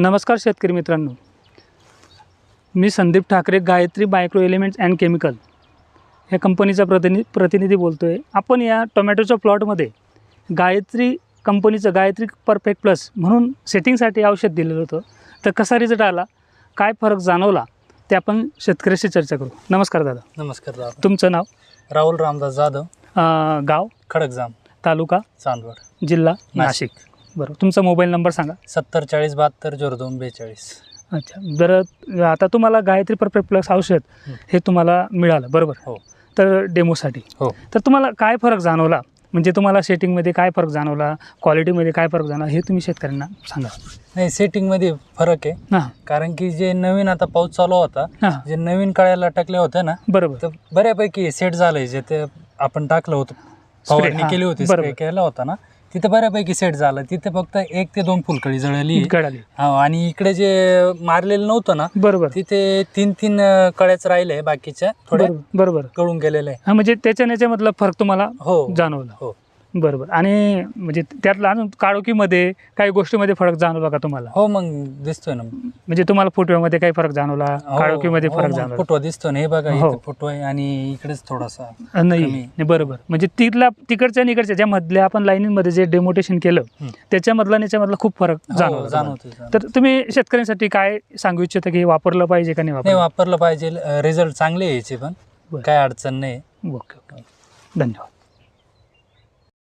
नमस्कार शेतकरी मित्रांनो. मी Sandeep Thackeray Gayatri micro elements and chemical या कंपनीचा प्रतिनि प्रतिनिधी बोलतो आहे आपण या टोमॅटोच्या प्लॉटमध्ये गायत्री कंपनीचं गायत्री परफेक्ट प्लस म्हणून सेटिंगसाठी औषध दिलेलं होतं. तर कसा रिझल्ट आला? काय फरक जाणवला? ते आपण शेतकऱ्याशी चर्चा करू. नमस्कार दादा. नमस्कार दादा. तुमचं नाव? राहुल रामदास जाधव. गाव? खडकजाम. तालुका? चांदवड. जिल्हा? नाशिक. बरं तुमचा मोबाईल नंबर सांगा. सत्तर चाळीस बहात्तर झिरो दोन बेचाळीस. अच्छा बरं आता तुम्हाला गायत्री परफेक्ट प्लस औषध हं. तुम्हाला मिळालं बरोबर? हो. तर डेमोसाठी. हो. तर तुम्हाला काय फरक जाणवला? म्हणजे तुम्हाला सेटिंगमध्ये काय फरक जाणवला? क्वालिटीमध्ये काय फरक जाणवला? हे तुम्ही शेतकऱ्यांना सांगा. नाही सेटिंगमध्ये फरक आहे. कारण की जे नवीन आता पाऊस चालू होता जे नवीन कळ्याला टाकले होते ना बरोबर. तर बऱ्यापैकी सेट झालंय. जे ते आपण टाकलं होतं फवारणी केली होती बरोबर. केला होता ना तिथे बऱ्यापैकी सेट झालं. तिथे फक्त एक ते दोन फुलकळी जळली. कळाली. हा आणि इकडे जे मारलेलं नव्हतं ना बरोबर. तिथे तीन तीन कळ्याच राहिले बाकीच्या थोड्या बरोबर कळून गेलेले हां म्हणजे त्याच्या याच्यामधला फरक तुम्हाला हो. जाणवला. हो. बरोबर. आणि म्हणजे त्यातला अजून काळोखीमध्ये काही गोष्टीमध्ये फरक जाणवला का तुम्हाला? हो मग दिसतोय ना. म्हणजे तुम्हाला फुटव्यामध्ये काही फरक जाणवला? हो, काळोखीमध्ये हो, फरक मग जाणवला? फुटवा दिसतो ना. हे बघा हो. इथे फुटवा आहे आणि इकडेच थोडासा नाही कमी. नाही, बरोबर. म्हणजे तिथला तिकडच्या आणि इकडच्या ज्या मधल्या आपण लाईनीमध्ये जे डेमोटेशन केलं हं. त्याच्यामधला आणि याच्यामधला खूप फरक हो, जाणवला तुम्हाला. जाणवतोय. तर तुम्ही शेतकऱ्यांसाठी काय सांगू इच्छिता की हे वापरलं पाहिजे का नाही नाही वापरलं? वापरलं पाहिजे. रिझल्ट चांगले यायचे पण. बरं. काय अडचण नाही. Okay okay. धन्यवाद.